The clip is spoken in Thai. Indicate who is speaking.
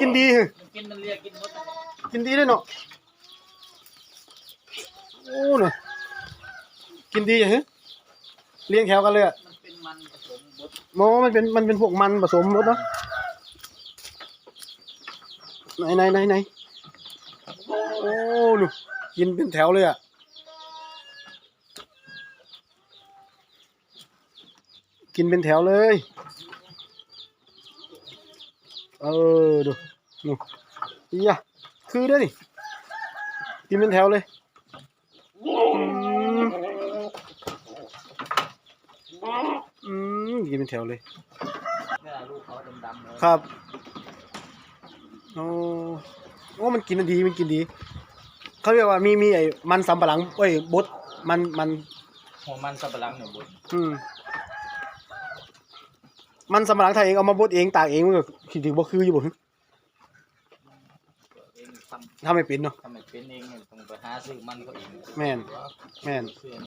Speaker 1: กินดีเหรอ
Speaker 2: กินมันเรียกกินมดอะ
Speaker 1: กินดีเลยเนาะโอ้เนาะกินดีเฮ้ยเลี้ยงแถวกันเลยอะ
Speaker 2: มันเป็นมันผสมบด
Speaker 1: โมมันเป็นมันเป็นพวกมันผสมรสเนาะไหนไหนไหนไหนโอ้ลูกกินเป็นแถวเลยอะกินเป็นแถวเลย เออดูดูอีอะคือเด้อนี่กินเป็นแถวเลยอืมอืมกินเป็นแถวเลย
Speaker 2: เนี่ยลูกเขาดำๆเลย
Speaker 1: ครับโอ้โอ้มันกินดีมันกินดี เขาเรียกว่ามีมีไอ้มันสำปะหลังเอ้ยบดมันมัน
Speaker 2: หัวมันสับปะหลังเนี่ยบด
Speaker 1: อืม มันสำปะหลังไทยเองเอามาบดเองตากเองมันก็คิดถึงบ่คืออยู่บ่ฮึ
Speaker 2: เองทำ
Speaker 1: ทำไม่เป็นเนาะ
Speaker 2: ทำให้เป็นเองเนี่ยต้องไปหาซื้อมันเขาเอง
Speaker 1: แม่น แม่น
Speaker 2: ซื้อ